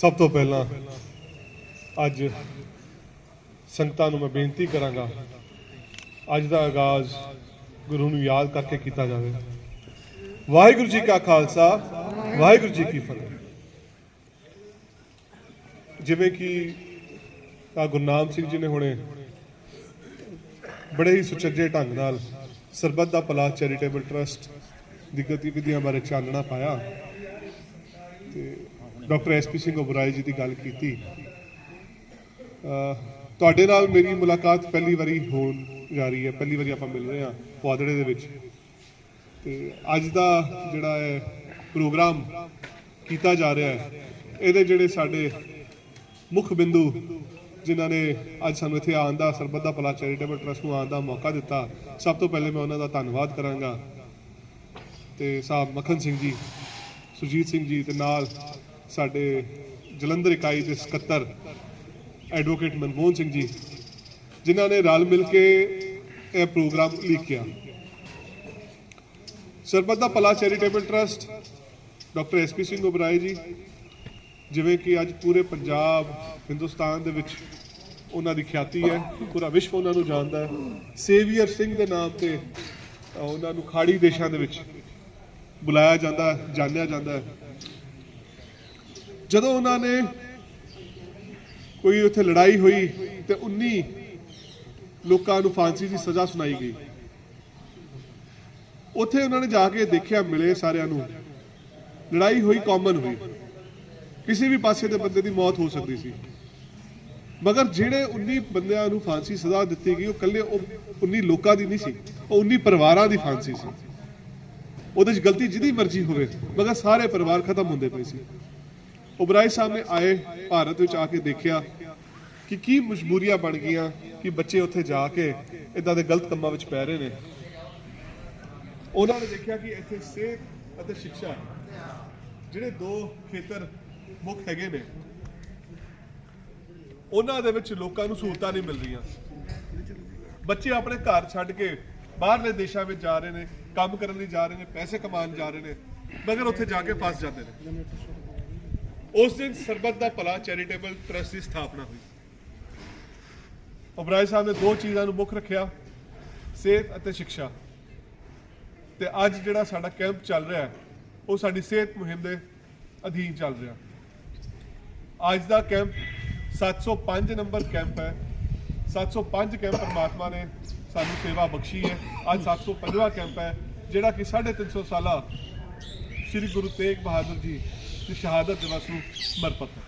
ਸਭ ਤੋਂ ਪਹਿਲਾਂ ਅੱਜ ਸੰਗਤਾਂ ਨੂੰ ਮੈਂ ਬੇਨਤੀ ਕਰਾਂਗਾ, ਅੱਜ ਦਾ ਆਗਾਜ਼ ਗੁਰੂ ਨੂੰ ਯਾਦ ਕਰਕੇ ਕੀਤਾ ਜਾਵੇ। ਵਾਹਿਗੁਰੂ ਜੀ ਕਾ ਖਾਲਸਾ, ਵਾਹਿਗੁਰੂ ਜੀ ਕੀ ਫਤਿਹ। ਜਿਵੇਂ ਕਿ ਆ ਗੁਰਨਾਮ ਸਿੰਘ ਜੀ ਨੇ ਹੁਣੇ ਬੜੇ ਹੀ ਸੁਚੱਜੇ ਢੰਗ ਨਾਲ ਸਰਬੱਤ ਦਾ ਭਲਾ ਚੈਰੀਟੇਬਲ ਟਰਸਟ ਦੀ ਗਤੀਵਿਧੀਆਂ ਬਾਰੇ ਚਾਨਣਾ ਪਾਇਆ। ਡਾਕਟਰ ਐਸਪੀ ਸਿੰਘ ਉਬਰਾਏ ਜੀ ਦੀ ਗੱਲ ਕੀਤੀ। ਤੁਹਾਡੇ ਨਾਲ ਮੇਰੀ ਮੁਲਾਕਾਤ ਪਹਿਲੀ ਵਾਰੀ ਹੋਣ ਜਾ ਰਹੀ ਹੈ, ਪਹਿਲੀ ਵਾਰੀ ਆਪਾਂ ਮਿਲ ਰਹੇ ਹਾਂ ਪੁਆਧੜੇ ਦੇ ਵਿੱਚ। ਤੇ ਅੱਜ ਦਾ ਜਿਹੜਾ ਹੈ ਪ੍ਰੋਗਰਾਮ ਕੀਤਾ ਜਾ ਰਿਹਾ ਹੈ, ਇਹਦੇ ਜਿਹੜੇ ਸਾਡੇ ਮੁੱਖ ਬਿੰਦੂ ਜਿਨ੍ਹਾਂ ਨੇ ਅੱਜ ਸਾਨੂੰ ਇੱਥੇ ਆਉਣ ਦਾ, ਸਰਬੱਤ ਦਾ ਭਲਾ ਚੈਰੀਟੇਬਲ ਟਰਸਟ ਨੂੰ ਆਉਣ ਦਾ ਮੌਕਾ ਦਿੱਤਾ, ਸਭ ਤੋਂ ਪਹਿਲੇ ਮੈਂ ਉਹਨਾਂ ਦਾ ਧੰਨਵਾਦ ਕਰਾਂਗਾ। ਤੇ ਸਾਹਿਬ ਮੱਖਣ ਸਿੰਘ ਜੀ ਸੁਜੀਤ ਸਿੰਘ ਜੀ ਤੇ ਨਾਲ ਸਾਡੇ ਜਲੰਧਰ ਇਕਾਈ ਦੇ ਸਕੱਤਰ ਐਡਵੋਕੇਟ ਮਨਮੋਹਨ ਸਿੰਘ ਜੀ, ਜਿਨ੍ਹਾਂ ਨੇ ਰਲ ਮਿਲ ਕੇ ਇਹ ਪ੍ਰੋਗਰਾਮ ਲਿਖਿਆ ਸਰਬੱਤ ਦਾ ਭਲਾ charitable trust doctor SP Singh Oberoi ji, ਜਿਵੇਂ ਕਿ ਅੱਜ ਪੂਰੇ ਪੰਜਾਬ, ਹਿੰਦੁਸਤਾਨ ਦੇ ਵਿੱਚ ਉਹਨਾਂ ਦੀ ਖਿਆਤੀ ਹੈ, ਪੂਰਾ ਵਿਸ਼ਵ ਉਹਨਾਂ ਨੂੰ ਜਾਣਦਾ ਹੈ। ਸੇਵੀਅਰ ਸਿੰਘ ਦੇ ਨਾਮ ਤੇ ਉਹਨਾਂ ਨੂੰ ਖਾੜੀ ਦੇਸ਼ਾਂ ਦੇ ਵਿੱਚ ਬੁਲਾਇਆ ਜਾਂਦਾ ਜਾਣਿਆ ਜਾਂਦਾ ਹੈ। ਜਦੋਂ ਉਹਨਾਂ ਨੇ ਕੋਈ ਉੱਥੇ ਲੜਾਈ ਹੋਈ ਤੇ 19 ਲੋਕਾਂ ਨੂੰ ਫਾਂਸੀ ਦੀ ਸਜ਼ਾ ਸੁਣਾਈ ਗਈ। ਉੱਥੇ ਉਹਨਾਂ ਨੇ ਜਾ ਕੇ ਦੇਖਿਆ, ਮਿਲੇ ਸਾਰਿਆਂ ਨੂੰ। ਲੜਾਈ ਹੋਈ, ਕਾਮਨ ਹੋਈ। ਕਿਸੇ ਵੀ ਪਾਸੇ ਦੇ ਬੰਦੇ ਦੀ ਮੌਤ ਹੋ ਸਕਦੀ ਸੀ। ਮਗਰ ਜਿਹੜੇ 19 ਬੰਦਿਆਂ ਨੂੰ ਫਾਂਸੀ ਸਜ਼ਾ ਦਿੱਤੀ ਗਈ, ਉਹ ਕੱਲੇ ਉਹ 19 ਲੋਕਾਂ ਦੀ ਨਹੀਂ ਸੀ, ਉਹ 19 ਪਰਿਵਾਰਾਂ ਦੀ ਫਾਂਸੀ ਸੀ। ਉਹਦੇ 'ਚ ਗਲਤੀ ਜਿਹਦੀ ਮਰਜ਼ੀ ਹੋਵੇ, ਮਗਰ ਸਾਰੇ ਪਰਿਵਾਰ ਖਤਮ ਹੁੰਦੇ ਪਏ ਸੀ। ਉਬਰਾਏ ਸਾਹਿਬ ਨੇ ਆਏ ਭਾਰਤ ਵਿੱਚ ਆ ਕੇ ਦੇਖਿਆ ਕਿ ਕੀ ਮਜਬੂਰੀਆਂ ਬਣ ਗਈਆਂ ਕਿ ਬੱਚੇ ਉੱਥੇ ਜਾ ਕੇ ਇਦਾਂ ਦੇ ਗਲਤ ਕੰਮਾਂ ਵਿੱਚ ਪੈ ਰਹੇ ਨੇ। ਉਹਨਾਂ ਨੇ ਦੇਖਿਆ ਕਿ ਇੱਥੇ ਸਿਹਤ ਅਤੇ ਸਿੱਖਿਆ ਜਿਹੜੇ ਦੋ ਖੇਤਰ ਮੁੱਖ ਹੈਗੇ ਨੇ, ਉਹਨਾਂ ਦੇ ਵਿੱਚ ਲੋਕਾਂ ਨੂੰ ਸਹੂਲਤਾਂ ਨਹੀਂ ਮਿਲ ਰਹੀਆਂ। ਬੱਚੇ ਆਪਣੇ ਘਰ ਛੱਡ ਕੇ ਬਾਹਰਲੇ ਦੇਸ਼ਾਂ ਵਿੱਚ ਜਾ ਰਹੇ ਨੇ, ਕੰਮ ਕਰਨ ਲਈ ਜਾ ਰਹੇ ਨੇ, ਪੈਸੇ ਕਮਾਉਣ ਜਾ ਰਹੇ ਨੇ, ਮਗਰ ਉੱਥੇ ਜਾ ਕੇ ਫਸ ਜਾਂਦੇ ਨੇ। ਉਸ ਦਿਨ ਸਰਬੱਤ ਦਾ ਭਲਾ ਚੈਰੀਟੇਬਲ ਟਰਸਟ ਦੀ ਸਥਾਪਨਾ ਹੋਈ। ਉਬਰਾਏ ਸਾਹਿਬ ਨੇ ਦੋ ਚੀਜ਼ਾਂ ਨੂੰ ਮੁੱਖ ਰੱਖਿਆ, ਸਿਹਤ ਅਤੇ ਸਿੱਖਿਆ। ਤੇ ਅੱਜ ਜਿਹੜਾ ਸਾਡਾ ਕੈਂਪ ਚੱਲ ਰਿਹਾ ਹੈ, ਉਹ ਸਾਡੀ ਸਿਹਤ ਮੁਹਿੰਮ ਦੇ ਅਧੀਨ ਚੱਲ ਰਿਹਾ। ਅੱਜ ਦਾ ਕੈਂਪ 705 ਨੰਬਰ ਕੈਂਪ ਹੈ। 705 ਕੈਂਪ ਪਰਮਾਤਮਾ ਨੇ ਸਾਨੂੰ ਸੇਵਾ ਬਖਸ਼ੀ ਹੈ। ਅੱਜ 705ਵਾਂ ਕੈਂਪ ਹੈ, ਜਿਹੜਾ ਕਿ 350 ਸਾਲਾ ਸ੍ਰੀ ਗੁਰੂ ਤੇਗ ਬਹਾਦਰ ਜੀ ਦੀ ਸ਼ਹਾਦਤ ਦਿਵਸ ਨੂੰ ਸਮਰਪਿਤ ਹੈ।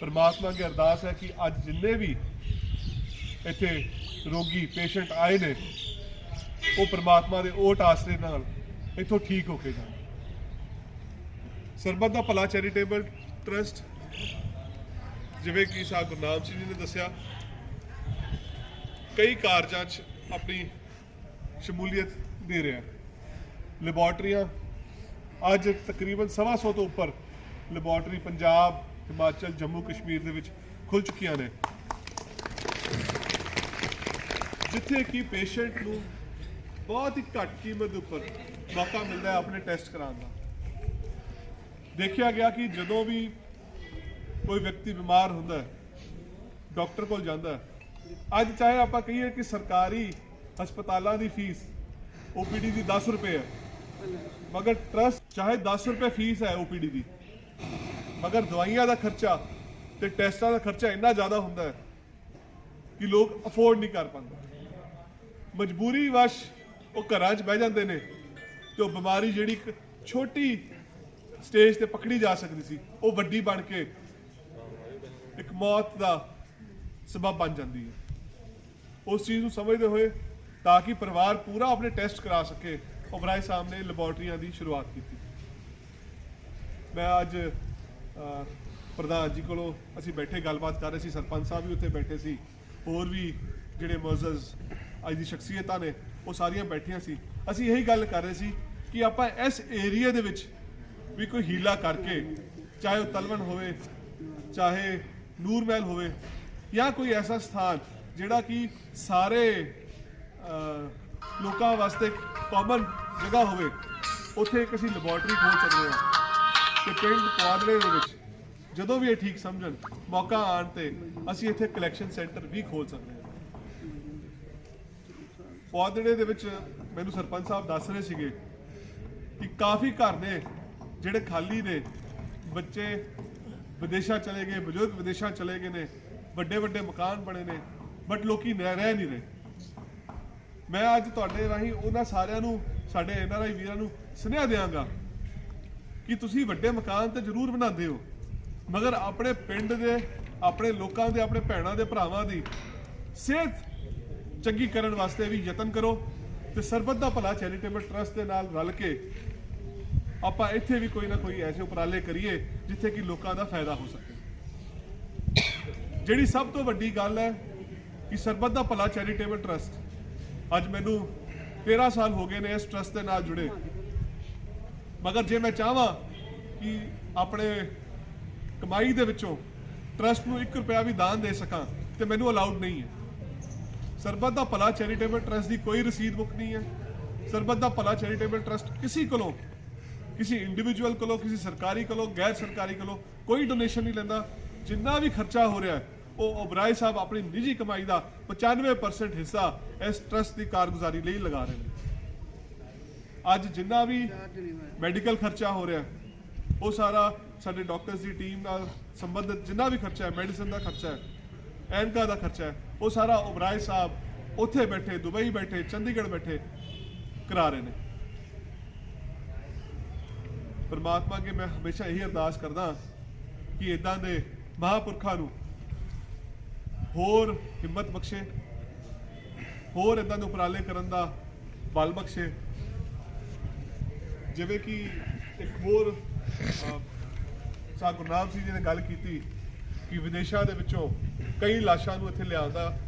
ਪਰਮਾਤਮਾ ਦੀ ਅਰਦਾਸ ਹੈ ਕਿ ਅੱਜ ਜਿੰਨੇ ਵੀ ਇੱਥੇ ਰੋਗੀ ਪੇਸ਼ੈਂਟ ਆਏ ਨੇ, ਉਹ ਪਰਮਾਤਮਾ ਦੇ ਓਟ ਆਸਰੇ ਨਾਲ ਇੱਥੋਂ ਠੀਕ ਹੋ ਕੇ ਜਾਣ। ਸਰਬੱਤ ਦਾ ਭਲਾ ਚੈਰੀਟੇਬਲ ਟਰਸਟ, ਜਿਵੇਂ ਕਿ ਸਾਹਿਬ ਗੁਰਨਾਮ ਸਿੰਘ ਜੀ ਨੇ ਦੱਸਿਆ, ਕਈ ਕਾਰਜਾਂ 'ਚ ਆਪਣੀ ਸ਼ਮੂਲੀਅਤ ਦੇ ਰਿਹਾ। ਲੈਬੋਰਟਰੀਆਂ ਅੱਜ ਤਕਰੀਬਨ ਸਵਾ ਸੌ ਤੋਂ ਉੱਪਰ ਲੈਬੋਰਟਰੀ ਪੰਜਾਬ, ਹਿਮਾਚਲ, ਜੰਮੂ, ਕਸ਼ਮੀਰ ਦੇ ਵਿੱਚ ਖੁੱਲ ਚੁੱਕੀਆਂ ਨੇ। ਜਿੱਥੇ ਕਿ ਪੇਸ਼ੈਂਟ ਨੂੰ ਬਹੁਤ ਹੀ ਘੱਟ ਕੀਮਤ ਦੇ ਉੱਪਰ ਮੌਕਾ ਮਿਲਦਾ ਹੈ ਆਪਣੇ ਟੈਸਟ ਕਰਾਉਣ ਦਾ। ਦੇਖਿਆ ਗਿਆ ਕਿ ਜਦੋਂ ਵੀ ਕੋਈ ਵਿਅਕਤੀ ਬਿਮਾਰ ਹੁੰਦਾ ਹੈ, ਡਾਕਟਰ ਕੋਲ ਜਾਂਦਾ ਹੈ, ਅੱਜ ਚਾਹੇ ਆਪਾਂ ਕਹੀਏ ਕਿ ਸਰਕਾਰੀ ਹਸਪਤਾਲਾਂ ਦੀ ਫੀਸ ਓਪੀਡੀ ਦੀ 10 ਰੁਪਏ ਹੈ ਮਗਰ ਟਰਸਟ ਚਾਹੇ 10 ਰੁਪਏ ਫੀਸ ਹੈ ਓਪੀਡੀ ਦੀ, ਮਗਰ ਦਵਾਈਆਂ ਦਾ ਖਰਚਾ ਤੇ ਟੈਸਟਾਂ ਦਾ ਖਰਚਾ ਇੰਨਾ ਜ਼ਿਆਦਾ ਹੁੰਦਾ ਹੈ ਕਿ ਲੋਕ ਅਫੋਰਡ ਨਹੀਂ ਕਰ ਪਾਉਂਦੇ। ਮਜਬੂਰੀ ਵਸ਼ ਉਹ ਘਰਾਂ 'ਚ ਬਹਿ ਜਾਂਦੇ ਨੇ ਤੇ ਉਹ ਬਿਮਾਰੀ ਜਿਹੜੀ ਇੱਕ ਛੋਟੀ ਸਟੇਜ ਤੇ ਪਕੜੀ ਜਾ ਸਕਦੀ ਸੀ, ਉਹ ਵੱਡੀ ਬਣ ਕੇ ਇੱਕ ਮੌਤ ਦਾ ਸਬਬ ਬਣ ਜਾਂਦੀ ਹੈ। ਉਸ ਚੀਜ਼ ਨੂੰ ਸਮਝਦੇ ਹੋਏ ਤਾਂ ਕਿ ਪਰਿਵਾਰ ਪੂਰਾ ਆਪਣੇ ਟੈਸਟ ਕਰਾ ਸਕੇ ਉਬਰਾਏ ਸਾਹਿਬ ਨੇ ਲੈਬੋਰਟਰੀਆਂ ਦੀ ਸ਼ੁਰੂਆਤ ਕੀਤੀ। ਮੈਂ ਅੱਜ ਪ੍ਰਧਾਨ ਜੀ ਕੋਲੋਂ ਅਸੀਂ ਬੈਠੇ, ਗੱਲਬਾਤ ਕਰ ਰਹੇ ਸੀ। ਸਰਪੰਚ ਸਾਹਿਬ ਵੀ ਉੱਥੇ ਬੈਠੇ ਸੀ। ਹੋਰ ਵੀ ਜਿਹੜੇ ਮੌਜ਼ਜ਼ ਅੱਜ ਦੀ ਸ਼ਖਸੀਅਤਾਂ ਨੇ, ਉਹ ਸਾਰੀਆਂ ਬੈਠੀਆਂ ਸੀ। ਅਸੀਂ ਇਹੀ ਗੱਲ ਕਰ ਰਹੇ ਸੀ ਕਿ ਆਪਾਂ ਇਸ ਏਰੀਆ ਦੇ ਵਿੱਚ ਵੀ ਕੋਈ ਹੀਲਾ ਕਰਕੇ, ਚਾਹੇ ਉਹ ਤਲਵਣ ਹੋਵੇ, ਚਾਹੇ ਨੂਰ ਮਹਿਲ ਹੋਵੇ, ਜਾਂ ਕੋਈ ਐਸਾ ਸਥਾਨ ਜਿਹੜਾ ਕਿ ਸਾਰੇ ਲੋਕਾਂ ਵਾਸਤੇ ਕਾਮਨ ਜਗ੍ਹਾ ਹੋਵੇ, ਉੱਥੇ ਇੱਕ ਅਸੀਂ ਲੈਬੋਰਟਰੀ ਖੋਲ ਸਕਦੇ ਹਾਂ ਤੇ ਪਿੰਡ ਕੁਆਦੜੇ ਦੇ ਵਿੱਚ ਜਦੋਂ ਵੀ ਇਹ ਠੀਕ ਸਮਝਣ, ਮੌਕਾ ਆਣ ਤੇ ਅਸੀਂ ਇੱਥੇ ਕਲੈਕਸ਼ਨ ਸੈਂਟਰ ਵੀ ਖੋਲ ਸਕਦੇ ਹਾਂ। ਕੁਆਦੜੇ ਦੇ ਵਿੱਚ ਮੈਨੂੰ ਸਰਪੰਚ ਸਾਹਿਬ ਦੱਸ ਰਹੇ ਸੀਗੇ ਕਿ ਕਾਫੀ ਘਰ ਨੇ ਜਿਹੜੇ ਖਾਲੀ ਨੇ, ਬੱਚੇ ਵਿਦੇਸ਼ਾਂ ਚਲੇ ਗਏ, ਬਜ਼ੁਰਗ ਵਿਦੇਸ਼ਾਂ ਚਲੇ ਗਏ ਨੇ ਵੱਡੇ ਵੱਡੇ ਮਕਾਨ ਬਣੇ ਨੇ ਬਟ ਲੋਕੀ ਰਹਿ ਰਹਿ ਨਹੀਂ ਰਹੇ। ਮੈਂ ਅੱਜ ਤੁਹਾਡੇ ਰਾਹੀਂ ਉਹਨਾਂ ਸਾਰਿਆਂ ਨੂੰ, ਸਾਡੇ ਐਨਆਰਆਈ ਵੀਰਾਂ ਨੂੰ ਸੁਨੇਹਾ ਦਿਆਂਗਾ ਕਿ ਤੁਸੀਂ ਵੱਡੇ ਮਕਾਨ ਤੇ ਜ਼ਰੂਰ ਬਣਾਉਂਦੇ ਹੋ, ਮਗਰ ਆਪਣੇ ਪਿੰਡ ਦੇ, ਆਪਣੇ ਲੋਕਾਂ ਦੇ, ਆਪਣੇ ਭੈਣਾਂ ਦੇ, ਭਰਾਵਾਂ ਦੀ ਸਿਹਤ ਚੰਗੀ ਕਰਨ ਵਾਸਤੇ ਵੀ ਯਤਨ ਕਰੋ ਤੇ ਸਰਬੱਤ ਦਾ ਭਲਾ ਚੈਰੀਟੇਬਲ ਟਰਸਟ ਦੇ ਨਾਲ ਰਲ ਕੇ ਆਪਾਂ ਇੱਥੇ ਵੀ ਕੋਈ ਨਾ ਕੋਈ ਐਸੇ ਉਪਰਾਲੇ ਕਰੀਏ ਜਿੱਥੇ ਕਿ ਲੋਕਾਂ ਦਾ ਫਾਇਦਾ ਹੋ ਸਕੇ। ਜਿਹੜੀ ਸਭ ਤੋਂ ਵੱਡੀ ਗੱਲ ਹੈ ਕਿ ਸਰਬੱਤ ਦਾ ਭਲਾ ਚੈਰੀਟੇਬਲ ਟਰਸਟ ਅੱਜ ਮੈਨੂੰ 13 ਸਾਲ ਹੋ ਗਏ ਨੇ ਇਸ ਟਰਸਟ ਦੇ ਨਾਲ ਜੁੜੇ। ਮਗਰ ਜੇ ਮੈਂ ਚਾਹਾਂ ਕਿ ਆਪਣੇ ਕਮਾਈ ਦੇ ਵਿੱਚੋਂ ਟਰਸਟ ਨੂੰ 1 ਰੁਪਿਆ ਵੀ ਦਾਨ ਦੇ ਸਕਾਂ, ਤੇ ਮੈਨੂੰ ਅਲਾਉਡ ਨਹੀਂ ਹੈ। ਸਰਬੱਤ ਦਾ ਭਲਾ ਚੈਰੀਟੇਬਲ ਟਰਸਟ ਦੀ ਕੋਈ ਰਸੀਦ ਬੁੱਕ ਨਹੀਂ ਹੈ। ਸਰਬੱਤ ਦਾ ਭਲਾ ਚੈਰੀਟੇਬਲ ਟਰਸਟ ਕਿਸੇ ਕੋਲੋਂ, ਕਿਸੇ ਇੰਡੀਵਿਜੂਅਲ ਕੋਲੋਂ, ਕਿਸੇ ਸਰਕਾਰੀ ਕੋਲੋਂ, ਗੈਰ ਸਰਕਾਰੀ ਕੋਲੋਂ ਕੋਈ ਡੋਨੇਸ਼ਨ ਨਹੀਂ ਲੈਂਦਾ। ਜਿੰਨਾ ਵੀ ਖਰਚਾ ਹੋ ਰਿਹਾ ਹੈ ਉਹ ਓਬਰਾਏ ਸਾਹਿਬ ਆਪਣੀ ਨਿੱਜੀ ਕਮਾਈ ਦਾ 95% ਹਿੱਸਾ ਇਸ ਟਰਸਟ ਦੀ ਕਾਰਗੁਜ਼ਾਰੀ ਲਈ ਲਗਾ ਰਹੇ ਨੇ। ਅੱਜ ਜਿੰਨਾ ਵੀ ਮੈਡੀਕਲ ਖਰਚਾ ਹੋ ਰਿਹਾ, ਉਹ ਸਾਰਾ ਸਾਡੇ ਡਾਕਟਰਸ ਦੀ ਟੀਮ ਨਾਲ ਸੰਬੰਧਿਤ ਜਿੰਨਾ ਵੀ ਖਰਚਾ ਹੈ ਮੈਡੀਸਨ ਦਾ ਖਰਚਾ ਹੈ, ਐਨਕਾ ਦਾ ਖਰਚਾ ਹੈ, ਉਹ ਸਾਰਾ ਓਬਰਾਏ ਸਾਹਿਬ ਉੱਥੇ ਬੈਠੇ, ਦੁਬਈ ਬੈਠੇ, ਚੰਡੀਗੜ੍ਹ ਬੈਠੇ ਕਰਾ ਰਹੇ ਨੇ। ਪਰਮਾਤਮਾ ਅੱਗੇ ਮੈਂ ਹਮੇਸ਼ਾ ਇਹੀ ਅਰਦਾਸ ਕਰਦਾ ਕਿ ਇਦਾਂ ਦੇ ਮਹਾਪੁਰਖਾਂ ਨੂੰ ਹੋਰ ਹਿੰਮਤ ਬਖਸ਼ੇ ਹੋਰ ਇਦਾਂ ਦੇ ਉਪਰਾਲੇ ਕਰਨ ਦਾ ਬਲ ਬਖਸ਼ੇ। ਜਿਵੇਂ ਕਿ ਇੱਕ ਹੋਰ ਅਹ, ਸਾ ਗੁਰਨਾਮ ਸਿੰਘ ਜੀ ਨੇ ਗੱਲ ਕੀਤੀ ਕਿ ਵਿਦੇਸ਼ਾਂ ਦੇ ਵਿੱਚੋਂ ਕਈ ਲਾਸ਼ਾਂ ਨੂੰ ਇੱਥੇ ਲਿਆਉਣ ਦਾ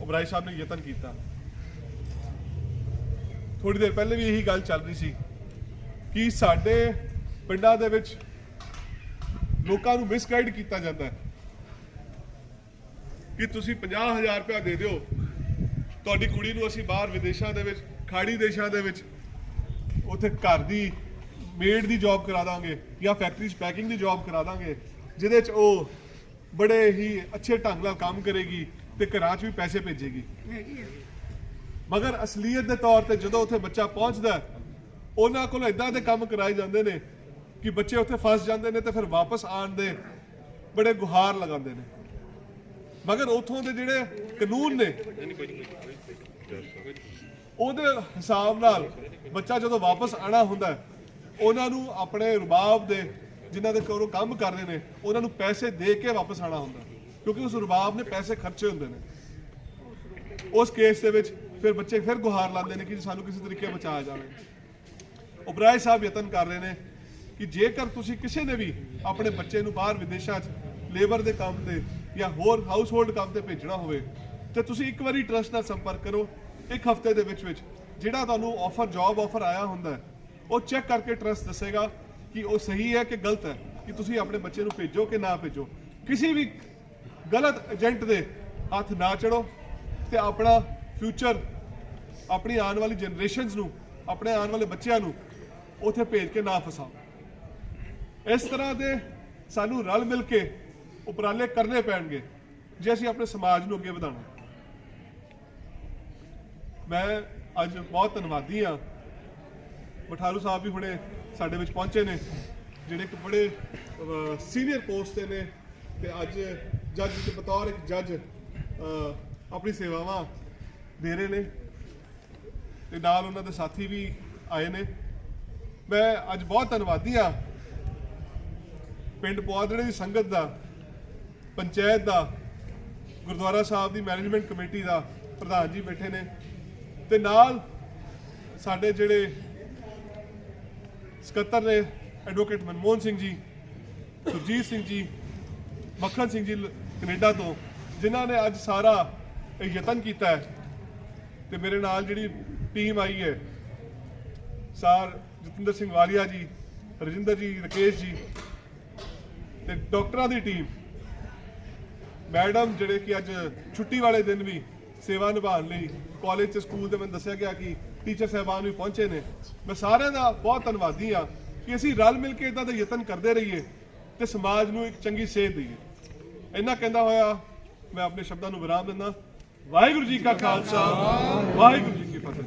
ਉਬਰਾਈ ਸਾਹਿਬ ਨੇ ਯਤਨ ਕੀਤਾ। ਥੋੜੀ ਦੇਰ ਪਹਿਲੇ ਵੀ ਇਹੀ ਗੱਲ ਚੱਲ ਰਹੀ ਸੀ ਕਿ ਸਾਡੇ ਪਿੰਡਾਂ ਦੇ ਵਿੱਚ ਲੋਕਾਂ ਨੂੰ ਮਿਸਗਾਈਡ ਕੀਤਾ ਜਾਂਦਾ ਹੈ। ਕਿ ਤੁਸੀਂ 50000 ਰੁਪਇਆ ਦੇ ਦਿਓ। ਤੁਹਾਡੀ ਕੁੜੀ ਨੂੰ ਅਸੀਂ ਬਾਹਰ ਵਿਦੇਸ਼ਾਂ ਦੇ ਵਿੱਚ, ਖਾੜੀ ਦੇਸ਼ਾਂ ਦੇ ਵਿੱਚ, ਉੱਥੇ ਘਰ ਦੀ ਮੇਡ ਦੀ ਜੌਬ ਕਰਾ ਦਾਂਗੇ ਜਾਂ ਫੈਕਟਰੀ 'ਚ ਪੈਕਿੰਗ ਦੀ ਜੌਬ ਕਰਾ ਦਾਂਗੇ, ਜਿਹਦੇ 'ਚ ਉਹ ਬੜੇ ਹੀ ਅੱਛੇ ਢੰਗ ਨਾਲ ਕੰਮ ਕਰੇਗੀ ਤੇ ਘਰਾਂ 'ਚ ਵੀ ਪੈਸੇ ਭੇਜੇਗੀ। ਮਗਰ ਅਸਲੀਅਤ ਦੇ ਤੌਰ ਤੇ ਜਦੋਂ ਉੱਥੇ ਬੱਚਾ ਪਹੁੰਚਦਾ, ਉਹਨਾਂ ਕੋਲ ਇਦਾਂ ਦੇ ਕੰਮ ਕਰਾਏ ਜਾਂਦੇ ਨੇ ਕਿ ਬੱਚੇ ਉੱਥੇ ਫਸ ਜਾਂਦੇ ਨੇ ਤੇ ਫਿਰ ਵਾਪਸ ਆਉਣ ਦੇ ਬੜੇ ਗੁਹਾਰ ਲਗਾਉਂਦੇ ਨੇ। ਮਗਰ ਉਥੋਂ ਦੇ ਜਿਹੜੇ ਕਾਨੂੰਨ ਨੇ, ਉਹਦੇ ਹਿਸਾਬ ਨਾਲ ਬੱਚਾ ਜਦੋਂ ਵਾਪਸ ਆਣਾ ਹੁੰਦਾ ਉਹਨਾਂ ਨੂੰ ਆਪਣੇ ਰੁਬਾਬ ਦੇ ਜਿਨ੍ਹਾਂ ਦੇ ਕੋਲੋਂ ਕੰਮ ਕਰ ਰਹੇ ਨੇ, ਉਹਨਾਂ ਨੂੰ ਪੈਸੇ ਦੇ ਕੇ ਵਾਪਸ ਆਣਾ ਹੁੰਦਾ ਕਿਉਂਕਿ ਉਸ ਰੁਬਾਬ ਨੇ ਪੈਸੇ ਖਰਚੇ ਹੁੰਦੇ ਨੇ। ਉਸ ਕੇਸ ਦੇ ਵਿੱਚ ਫਿਰ ਬੱਚੇ ਫਿਰ ਗੁਹਾਰ ਲਾਉਂਦੇ ਨੇ ਕਿ ਸਾਨੂੰ ਕਿਸੇ ਤਰੀਕੇ ਬਚਾਇਆ ਜਾਵੇ। ਉਬਰਾਏ ਸਾਹਿਬ ਯਤਨ ਕਰ ਰਹੇ ਨੇ ਕਿ ਜੇਕਰ ਤੁਸੀਂ ਕਿਸੇ ਨੇ ਵੀ ਆਪਣੇ ਬੱਚੇ ਨੂੰ ਬਾਹਰ ਵਿਦੇਸ਼ਾਂ 'ਚ ਲੇਬਰ ਦੇ ਕੰਮ ਤੇ ਜਾਂ ਹੋਰ ਹਾਊਸ ਹੋਲਡ ਕੰਮ ਤੇ ਭੇਜਣਾ ਹੋਵੇ, ਤੇ ਤੁਸੀਂ ਇੱਕ ਵਾਰੀ ਟਰਸਟ ਨਾਲ ਸੰਪਰਕ ਕਰੋ, ਇੱਕ ਹਫ਼ਤੇ ਦੇ ਵਿੱਚ ਵਿੱਚ। ਜਿਹੜਾ ਤੁਹਾਨੂੰ ਆਫਰ ਜੌਬ ਆਫਰ ਆਇਆ ਹੁੰਦਾ ਉਹ ਚੈੱਕ ਕਰਕੇ ਟਰਸਟ ਦੱਸੇਗਾ ਕਿ ਉਹ ਸਹੀ ਹੈ ਕਿ ਗਲਤ ਹੈ, ਕਿ ਤੁਸੀਂ ਆਪਣੇ ਬੱਚੇ ਨੂੰ ਭੇਜੋ ਕਿ ਨਾ ਭੇਜੋ। ਕਿਸੇ ਵੀ ਗਲਤ ਏਜੰਟ ਦੇ ਹੱਥ ਨਾ ਚੜੋ ਤੇ ਆਪਣਾ ਫਿਊਚਰ ਆਪਣੀ ਆਉਣ ਵਾਲੀ ਜਨਰੇਸ਼ਨਸ ਨੂੰ, ਆਪਣੇ ਆਉਣ ਵਾਲੇ ਬੱਚਿਆਂ ਨੂੰ ਉੱਥੇ ਭੇਜ ਕੇ ਨਾ ਫਸਾਓ। ਇਸ ਤਰ੍ਹਾਂ ਦੇ ਸਾਨੂੰ ਰਲ ਮਿਲ ਕੇ ਉਪਰਾਲੇ ਕਰਨੇ ਪੈਣਗੇ ਜੇ ਅਸੀਂ ਆਪਣੇ ਸਮਾਜ ਨੂੰ ਅੱਗੇ ਵਧਾਉਣਾ। ਮੈਂ ਅੱਜ ਬਹੁਤ ਧੰਨਵਾਦੀ ਆ ਮਠਾਰੂ ਸਾਹਿਬ ਵੀ ਹੁਣੇ ਸਾਡੇ ਵਿੱਚ ਪਹੁੰਚੇ ਨੇ, ਜਿਹੜੇ ਇੱਕ ਬੜੇ ਸੀਨੀਅਰ ਪੋਸਟ ਤੇ ਨੇ ਤੇ ਅੱਜ ਜੱਜ ਦੇ ਬਤੌਰ ਇੱਕ ਜੱਜ ਆਪਣੀ ਸੇਵਾਵਾਂ ਦੇ ਰਹੇ ਨੇ ਤੇ ਨਾਲ ਉਹਨਾਂ ਦੇ ਸਾਥੀ ਵੀ ਆਏ ਨੇ। ਮੈਂ ਅੱਜ ਬਹੁਤ ਧੰਨਵਾਦੀ ਆ ਪਿੰਡ ਪੁਆਧੜੇ ਦੀ ਸੰਗਤ ਦਾ ਪੰਚਾਇਤ ਦਾ, ਗੁਰਦੁਆਰਾ ਸਾਹਿਬ ਦੀ ਮੈਨੇਜਮੈਂਟ ਕਮੇਟੀ ਦਾ ਪ੍ਰਧਾਨ ਜੀ ਬੈਠੇ ਨੇ ਤੇ ਨਾਲ ਸਾਡੇ ਜਿਹੜੇ ਸਕੱਤਰ ਨੇ ਐਡਵੋਕੇਟ ਮਨਮੋਹਨ ਸਿੰਘ ਜੀ, ਸੁਰਜੀਤ ਸਿੰਘ ਜੀ, ਮੱਖਣ ਸਿੰਘ ਜੀ ਲ- ਕੈਨੇਡਾ ਤੋਂ, ਜਿਨ੍ਹਾਂ ਨੇ ਅੱਜ ਸਾਰਾ ਇਹ ਯਤਨ ਕੀਤਾ ਹੈ। ਤੇ ਮੇਰੇ ਨਾਲ ਜਿਹੜੀ ਟੀਮ ਆਈ ਹੈ, ਸਾਰ ਜਤਿੰਦਰ ਸਿੰਘ ਵਾਲੀਆ ਜੀ, ਰਜਿੰਦਰ ਜੀ, ਰਕੇਸ਼ ਜੀ ਤੇ ਡਾਕਟਰਾਂ ਦੀ ਟੀਮ ਮੈਡਮ ਜਿਹੜੇ ਕਿ ਅੱਜ ਛੁੱਟੀ ਵਾਲੇ ਦਿਨ ਵੀ ਸੇਵਾ ਨਿਭਾਉਣ ਲਈ ਕਾਲਜ ਤੇ ਸਕੂਲ ਦੇ ਮੈਨੂੰ ਦੱਸਿਆ ਗਿਆ ਕਿ ਟੀਚਰ ਸਹਿਬਾਨ ਵੀ ਪਹੁੰਚੇ ਨੇ। ਮੈਂ ਸਾਰਿਆਂ ਦਾ ਬਹੁਤ ਧੰਨਵਾਦੀ ਆ ਕਿ ਅਸੀਂ ਰਲ ਮਿਲ ਕੇ ਇਦਾਂ ਦਾ ਯਤਨ ਕਰਦੇ ਰਹੀਏ ਤੇ ਸਮਾਜ ਨੂੰ ਇੱਕ ਚੰਗੀ ਸੇਧ ਦਈਏ। ਇੰਨਾ ਕਹਿੰਦਾ ਹੋਇਆ, ਮੈਂ ਆਪਣੇ ਸ਼ਬਦਾਂ ਨੂੰ ਵਿਰਾਮ ਦਿੰਦਾ। ਵਾਹਿਗੁਰੂ ਜੀ ਕਾ ਖਾਲਸਾ, ਵਾਹਿਗੁਰੂ ਜੀ ਕੀ ਫਤਿਹ।